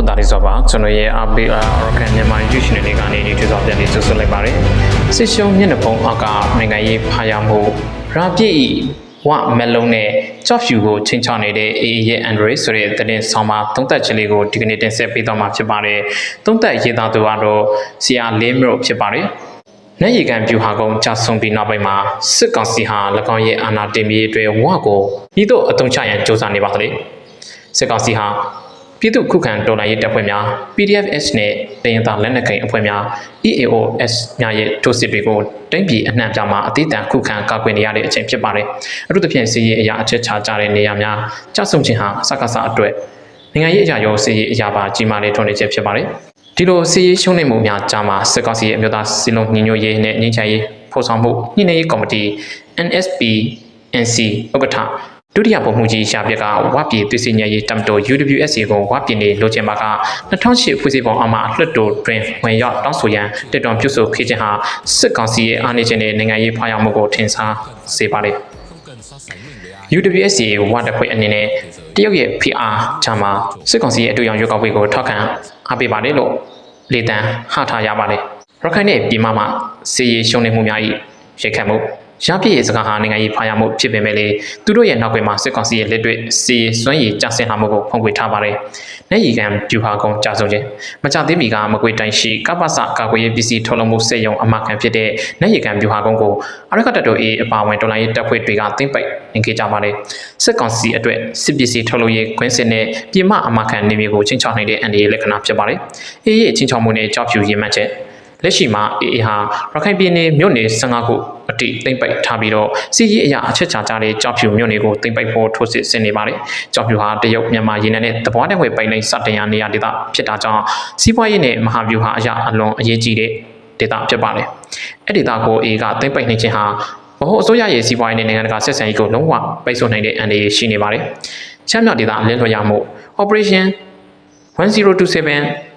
သူသားလေးဆိုပါကျွန်တော်ရဲ့ RBR Organ မြန်မာ YouTube channel လေးကနေဒီ tweet ပြန်လေးဆွဆွလိုက်ပါတယ်စစ်ရှုံးမျက်နှာပုံအောက်ကနိုင်ငံရေးဖာရမှုရာပြည့်ဤဝမက်လုံးနဲ့ကြော့ဖြူကိုချင်းချောင်းနေတဲ့ AA ရဲ့ Android ဆိုတဲ့သတင်းဆောင်မှာသုံးသက်ချက်လေးကိုဒီကနေ့တင်ဆက်ပေးတော့မှာဖြစ်ပါတယ်သုံးသက်ရေးသားသူကတော့ဆရာလေးမျိုးဖြစ်ပါတယ်နက်ရီကန်ပြူဟာကုန်းကြာဆုံးပြီးနောက်ပိုင်းမှာစစ်ကောင်စီဟာ၎င်းရဲ့အာဏာတင်ပြီးအတွက်ဝကိုဤသို့အုံချရန်စ조사နေပါသလေစစ်ကောင်စီဟာ ပြည်သူ့ခုခံတော်လှန်ရေးတပ်ဖွဲ့များ PDFS နဲ့တရင်သားလက်နက်ကိုင်အဖွဲ့များ EAOS များရဲ့ထိုးစစ်တွေကိုတိုင်းပြည်အနှံ့ပြားမှာအသေးအံခုခံကာကွယ်နေရတဲ့အချိန်ဖြစ်ပါတယ်။အထူးသဖြင့်စီးရေးအရာအချက်ချကြတဲ့နေရာများကြောက်ဆုံခြင်းဟာစကားစအတွက်နိုင်ငံရေးအရာရောစီးရေးအရာပါကြီးမားတဲ့ထွန်းနေချက်ဖြစ်ပါတယ်။ဒီလိုစီးရေးရှုံးနေမှုများကြားမှာစစ်ကောင်စီရဲ့အမျိုးသားစီလုံးညီညွတ်ရေးနဲ့ငြိမ်းချမ်းရေးဖော်ဆောင်မှုညှိနှိုင်းရေးကော်မတီ NSP NC ဥက္ကဋ္ဌ ဒုတိယဗိုလ်မှူးကြီးရှာပြက်ကဝပြည်သွေးစည်းညရေးတမ်တို UWSC ကိုဝပြည်နေလိုချင်ပါက2008ဖွဲ့စည်းပုံအမှလွှတ်တော်တွင်ဝင်ရောက်တောင်းဆိုရန်တက်တော်ပြုဆိုခဲ့ခြင်းဟာစစ်ကောင်စီရဲ့အားနည်းခြင်းနဲ့နိုင်ငံရေးဖားရောက်မှုကိုထင်ရှားစေပါလေ UWSC ဝါတပ်ဖွဲ့အနေနဲ့တရုတ်ရဲ့ PR ချာမှာစစ်ကောင်စီရဲ့အတူရောင်ရွေးကောက်ပွဲကိုထောက်ခံအားပေးပါတယ်လို့လေတံဟထားရပါတယ်ရခိုင်နဲ့ပြည်မမှာစီရေးရှုံးနေမှုများ၏ရိတ်ခတ်မှု ရပြည့်ရဲ့စကားဟာနိုင်ငံရေးဖာရမှုဖြစ်ပေမဲ့လေသူတို့ရဲ့နောက်ွယ်မှာစစ်ကောင်စီရဲ့လက်တွေ့စီရေးစွမ်းရည်ကြဆင်းလာမှုကိုဖုံးကွယ်ထားပါတယ်။နိုင်ရီကံပြူဟာကုန်းကြာဆုံးခြင်းမကြသေးမီကမကွေတိုင်းရှိကပ္ပစကာကွယ်ရေးပစ္စည်းထုတ်လုပ်မှုစက်ရုံအမခံဖြစ်တဲ့နိုင်ရီကံပြူဟာကုန်းကိုအရကတတိုအေးအပါဝင်တော်လိုင်းရေးတပ်ဖွဲ့တွေကသိမ့်ပိုက်နေခဲ့ကြပါတယ်။စစ်ကောင်စီအတွက်စစ်ပစ္စည်းထုတ်လုပ်ရေးခွင့်စစ်နဲ့ပြည်မအမခံနေမျိုးကိုချင်းချောင်းနေတဲ့အန်ဒီလက္ခဏာဖြစ်ပါတယ်။အေးရဲ့ချင်းချောင်းမှုနဲ့ကြောက်ဖြူရေးမှတ်ချက် လက်ရှိမှာအေအေဟာရခိုင်ပြည်နယ်မြို့နယ်15ခုအတိသိမ့်ပိုက်ထားပြီးတော့စီရေးအရာအချက်ချာကြတဲ့ကြောက်ဖြူမြို့နယ်ကိုသိမ့်ပိုက်ဖို့ထိုးစစ်ဆင်နေပါတယ်။ကြောက်ဖြူဟာတရုတ်မြန်မာရေနံနဲ့တပွားတဲ့ဝယ်ပိုင်လိုက်စတင်ရနေရဒေသဖြစ်တာကြောင့်စီးပွားရေးနဲ့မဟာဗျူဟာအရာအလွန်အရေးကြီးတဲ့ဒေသဖြစ်ပါတယ်။အဲ့ဒီဒေသကိုအေကသိမ့်ပိုက်နေခြင်းဟာဘဟုအစိုးရရဲ့စီးပွားရေးနဲ့နိုင်ငံတကာဆက်ဆံရေးကိုလုံးဝပိတ်ဆို့နိုင်တဲ့အန္တရာယ်ရှိနေပါတယ်။ချမ်းမြောက်ဒေသအလင်းလွှတ်ရမှု Operation 1027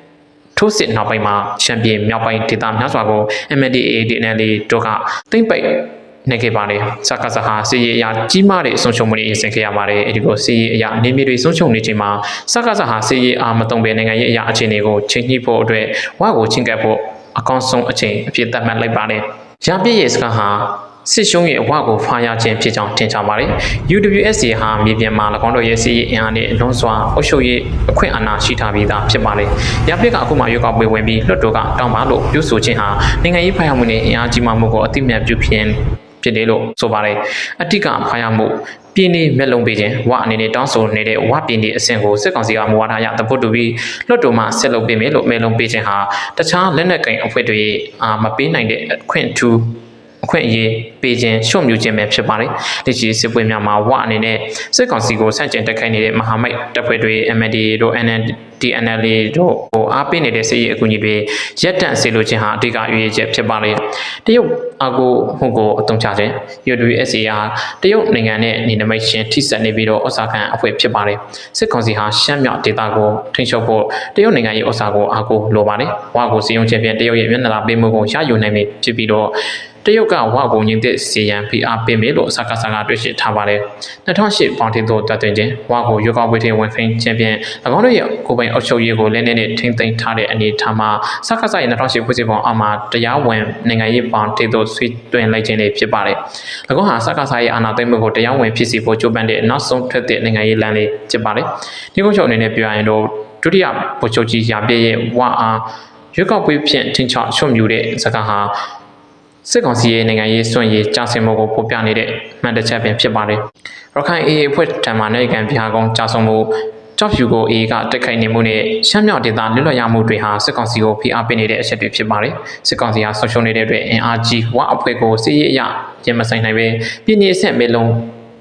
ထိုးစစ်နောက်ပိုင်းမှာချန်ပီယံမြောက်ပိုင်းဒေသများစွာကို MNDAA ဒေနန်လီတို့ကသိမ့်ပိတ်နေခဲ့ပါတယ်စကားစဟာစီရီအရာကြီးမားတဲ့ဆုံးရှုံးမှုတွေရင်ဆင်ခဲ့ရပါတယ်အဲဒီကိုစီရီအရာအနေမြေတွေဆုံးရှုံးနေချိန်မှာစကားစဟာစီရီအားမတုံပဲနိုင်ငံရေးအရာအခြေအနေကိုချိန်ညှိဖို့အတွက်ဝါကိုချင်းကပ်ဖို့အကောင်းဆုံးအချိန်အဖြစ်သတ်မှတ်လိုက်ပါတယ်ရပြည့်ရဲ့စကားဟာ စစ်ရှုံးရဲ့အဝကိုဖားရခြင်းဖြစ်ကြောင်းထင်ရှားပါတယ်။ UWSC ဟာမြေပြင်မှာ၎င်းတို့ရဲ့စီးရေးအင်အားနဲ့အလွန်စွာအုပ်ချုပ်ရေးအခွင့်အာဏာရှိထားပြီးသားဖြစ်ပါတယ်။ရပစ်ကအခုမှရွေးကောက်ပွဲဝင်ပြီးလွှတ်တော်ကတောင်းပါလို့ပြောဆိုခြင်းဟာနိုင်ငံရေးဖိုင်ရမှုနဲ့အင်အားကြီးမားမှုကိုအတိအမြတ်ပြုဖြစ်ဖြစ်တယ်လို့ဆိုပါတယ်။အတိကဖိုင်ရမှုပြည်နေမျက်လုံးပေးခြင်းဝအနေနဲ့တောင်းဆိုနေတဲ့ဝပြည်နေအဆင့်ကိုစစ်ကောင်စီကမူဝါဒရသဖို့တူပြီးလွှတ်တော်မှဆက်လုပ်ပေးမယ်လို့မျက်လုံးပေးခြင်းဟာတခြားလက်နက်ကင်အဖွဲ့တွေအာမပေးနိုင်တဲ့အခွင့်အထူးအ ခွင့်အရေးပေးခြင်းရှုံ့မြူခြင်းပဲဖြစ်ပါတယ်။လက်ရှိစစ်ပွဲများမှာဝအနေနဲ့စစ်ကောင်စီကိုဆန့်ကျင်တိုက်ခိုက်နေတဲ့မဟာမိတ်တပ်ဖွဲ့တွေ MNDA တို့ NDNL တို့ဟိုအားပေးနေတဲ့စစ်ရေးအကူအညီတွေရက်တန့်စေလိုခြင်းဟာအဓိကရွေးချက်ဖြစ်ပါလေ။တရုတ်အကူမှုကိုအသုံးချခြင်း UWSA ဟာတရုတ်နိုင်ငံနဲ့နေနမိတ်ချင်းထိစပ်နေပြီးတော့ဩစာခံအဖွဲ့ဖြစ်ပါတယ်။စစ်ကောင်စီဟာရှမ်းမြောက်ဒေသကိုထိန်းချုပ်ဖို့တရုတ်နိုင်ငံရဲ့ဩစာကိုအားကိုးလိုပါတယ်။ဝါကိုစီယုံခြင်းဖြင့်တရုတ်ရဲ့မျက်နှာလာပေးမှုကိုရယူနိုင်ပြီဖြစ်ပြီးတော့ တရုတ်ကဝါကိုညင်တဲ့စီယံဖိအားပေးမယ်လို့စကားစကားတွေ့ရှိထားပါတယ်။2008ပေါင်တင်သို့တတ်တင်ခြင်းဝါကိုရွေးကောက်ပွဲထင်ဝင်ဖိန်ခြင်းဖြင့်၎င်းတို့ရဲ့ကိုယ်ပိုင်အုပ်ချုပ်ရေးကိုလည်းနည်းနည်းထိမ့်သိမ်းထားတဲ့အနေအထားမှာစကားစရဲ့2008ဖွဲ့စည်းပုံအောက်မှာတရားဝင်နိုင်ငံရေးပေါင်တင်သို့ဆွေးတွင်လိုက်ခြင်းတွေဖြစ်ပါတယ်။၎င်းဟာစကားစရဲ့အာဏာသိမ်းမှုကိုတရားဝင်ဖြစ်စီဖို့ကြိုးပမ်းတဲ့နောက်ဆုံးထွက်တဲ့နိုင်ငံရေးလမ်းလေးဖြစ်ပါတယ်။ဒီကုန်းချုပ်အနေနဲ့ပြောရရင်တော့ဒုတိယဗိုလ်ချုပ်ကြီးရာပြည့်ရဲ့ဝါအားရွေးကောက်ပွဲဖြင့်ထင်ချောက်ရှုံမြူတဲ့စကားဟာ စစ်ကောင်စီရဲ့နိုင်ငံရေးစွန့်ရည်ကြာစင်မှုကိုဖော်ပြနေတဲ့မှန်တချက်ပင်ဖြစ်ပါတယ်။ရခိုင်အေအေအဖွဲ့ထံမှနိုင်ငံပြည်ဟာကုန်းကြာဆုံးမှုကြောက်ဖြူကိုအေကတက်ခိုက်နေမှုနဲ့ရှမ်းမြောက်ဒေသလွတ်လပ်ရမှုတွေဟာစစ်ကောင်စီကိုဖိအားပေးနေတဲ့အချက်တွေဖြစ်ပါတယ်။စစ်ကောင်စီဟာဆွရှုံးနေတဲ့အတွက်အင်အားကြီးဝအဖွဲ့ကိုစစ်ရေးအရရင်မဆိုင်နိုင်ပဲပြည်내အဆင့်မေလုံး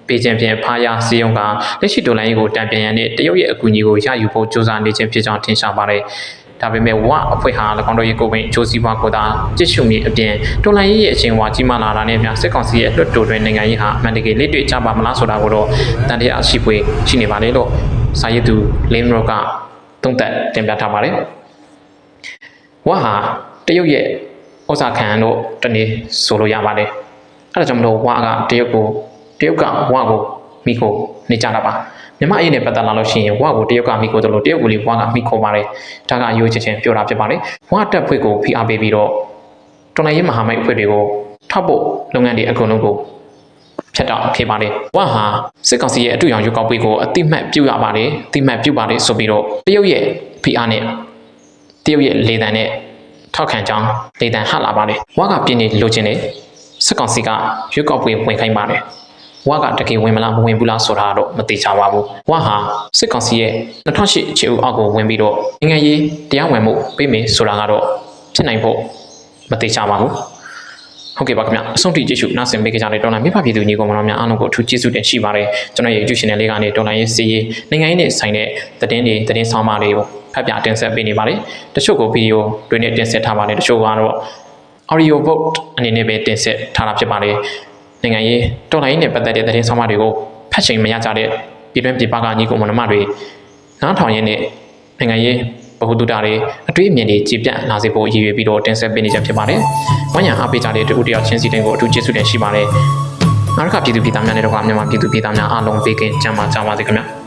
ပေးခြင်းဖြင့်ဖားရစီယုံကလက်ရှိဒေါ်လာရေးကိုတံပြန်ရန်နဲ့တရုတ်ရဲ့အကူအညီကိုရယူဖို့ကြိုးစားနေခြင်းဖြစ်ကြောင်းထင်ရှားပါတယ်။ ဒါပေမဲ့ဝအဖွဲ့ဟာ၎င်းတို့ရဲ့ကိုယ်ပိုင်အကျိုးစီးပွားကိုသာကြစ်ရှုမိအပြင်တော်လိုင်းရေးရဲ့အချိန်ဝါကြီးမားလာတာနဲ့များစစ်ကောင်စီရဲ့အလွတ်တိုတွင်နိုင်ငံရေးဟာအမှန်တကယ်လက်တွေ့ကြပါမလားဆိုတာကိုတော့တန်တရားရှိပွေရှိနေပါလေလို့စာရေးသူလင်းရောကသုံးသပ်တင်ပြထားပါတယ်ဝဟာတရုတ်ရဲ့ဩဇာခံတို့တနေ့ဆိုလို့ရပါတယ်အဲဒါကြောင့်မလို့ဝါကတရုတ်ကိုတရုတ်ကဝါကို မိကိုနေကြတာပါမမြမအေးနဲ့ပတ်သက်လာလို့ရှိရင်ဝါကိုတရုတ်ကမိခိုးတယ်လို့တရုတ်ကလေးဝါကမိခိုးပါတယ်ဒါကအယိုးချက်ချင်းပြောတာဖြစ်ပါတယ်ဝါတက်ဖွဲ့ကိုဖိအားပေးပြီးတော့တော်လိုင်းရေးမဟာမိတ်အဖွဲ့တွေကိုထောက်ဖို့လုပ်ငန်းတွေအကုန်လုံးကိုဖြတ်တော့ဖြစ်ပါတယ်ဝါဟာစစ်ကောင်စီရဲ့အတူရောင်ရွေးကောက်ပွဲကိုအတိမတ်ပြုတ်ရပါတယ်အတိမတ်ပြုတ်ပါတယ်ဆိုပြီးတော့တရုတ်ရဲ့ဖိအားနဲ့တရုတ်ရဲ့လေတံနဲ့ထောက်ခံကြောင်းလေတံဟလာပါတယ်ဝါကပြင်းနေလိုချင်တယ်စစ်ကောင်စီကရွေးကောက်ပွဲဝင်ခိုင်းပါတယ် ဝါကတကယ်ဝင်မလားမဝင်ဘူးလားဆိုတာတော့မသိချပါဘူးဝါဟာစစ်ကောင်စီရဲ့2008ခြေဦးအောက်ကိုဝင်ပြီးတော့ငငယ်ရေးတရားဝင်မှုပေးမယ်ဆိုတာကတော့ဖြစ်နိုင်ဖို့မသိချပါဘူးဟုတ်ကဲ့ပါခင်ဗျအဆုံးထိကြည့်ရှုနားဆင်ပေးကြတဲ့တော်လိုင်းမြဖပြည်သူညီကောင်မတော်များအားလုံးကိုအထူးကျေးဇူးတင်ရှိပါတယ်ကျွန်တော်ရဲ့ YouTube channel လေးကနေတော်လိုင်းရေးစီးရေးနိုင်ငံရေးနဲ့ဆိုင်တဲ့သတင်းတွေသတင်းဆောင်ပါတွေကိုဖတ်ပြတင်ဆက်ပေးနေပါတယ်တချို့ကိုဗီဒီယိုတွေနဲ့တင်ဆက်ထားပါတယ်တချို့ကတော့ audio vote အနေနဲ့ပဲတင်ဆက်ထားတာဖြစ်ပါတယ် နိုင်ငံရေးတော်လိုင်းရေးနဲ့ပတ်သက်တဲ့သတင်းဆောင်မတွေကိုဖတ်ချိန်မရကြတဲ့ပြည်တွင်းပြည်ပကညီကောင်မတော်မတွေနားထောင်ရင်းနဲ့နိုင်ငံရေးဗဟုသုတတွေအတွေ့အမြင်တွေကြည်ပြန့်လာစေဖို့ရည်ရွယ်ပြီးတော့တင်ဆက်ပေးနေချက်ဖြစ်ပါတယ်။ဝိုင်းရံအားပေးကြတဲ့တူတယောက်ချင်းစီတိုင်းကိုအထူးကျေးဇူးတင်ရှိပါတယ်။နောက်တစ်ခါပြည်သူပြည်သားများနဲ့တော့မြန်မာပြည်သူပြည်သားများအားလုံးပေးကင်းကြပါကြပါစေခင်ဗျာ။